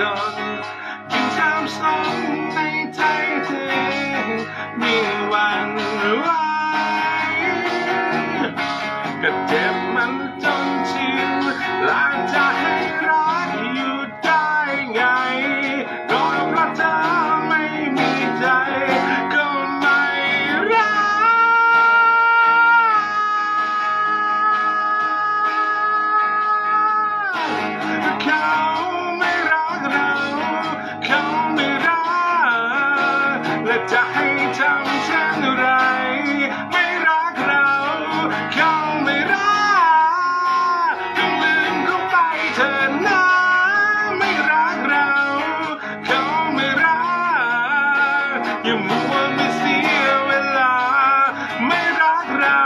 จนยิ่งช้ำซ้ำในใจเธอ จะให้จำเช่นไร ไม่รักเราคงไม่รักต้องลืมเขาไปเถอะนะ ไม่รักเราคงไม่รักอย่ามัวไม่เสียเวลา ไม่รักเรา